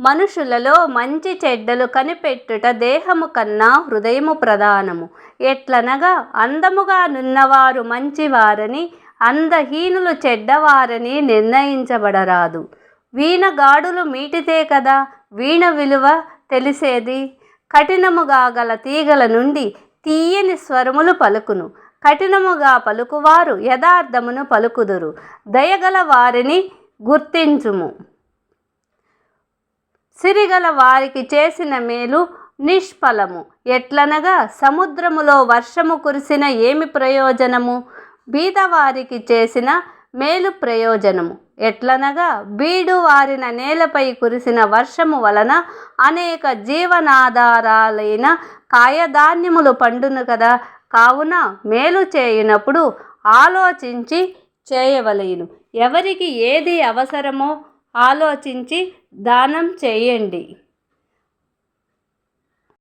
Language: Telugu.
మనుషులలో మంచి చెడ్డలు కనిపెట్టుట దేహము కన్నా హృదయము ప్రధానము. ఎట్లనగా అందముగా నున్నవారు మంచివారని అందహీనులు చెడ్డవారని నిర్ణయించబడరాదు. వీణ గాడులు మీటితే కదా వీణ విలువ తెలిసేది? కఠినముగా గల తీగల నుండి తీయని స్వరములు పలుకును. కఠినముగా పలుకువారు యథార్థమును పలుకుదురు. దయగల వారిని గుర్తించుము. సిరిగల వారికి చేసిన మేలు నిష్ఫలము. ఎట్లనగా సముద్రములో వర్షము కురిసిన ఏమి ప్రయోజనము? బీదవారికి చేసిన మేలు ప్రయోజనము. ఎట్లనగా బీడు వారిన నేలపై కురిసిన వర్షము వలన అనేక జీవనాధారాలైన కాయధాన్యములు పండును కదా? కావున మేలు చేయునప్పుడు ఆలోచించి చేయవలేను. ఎవరికి ఏది అవసరమో ఆలోచించి దానం చేయండి.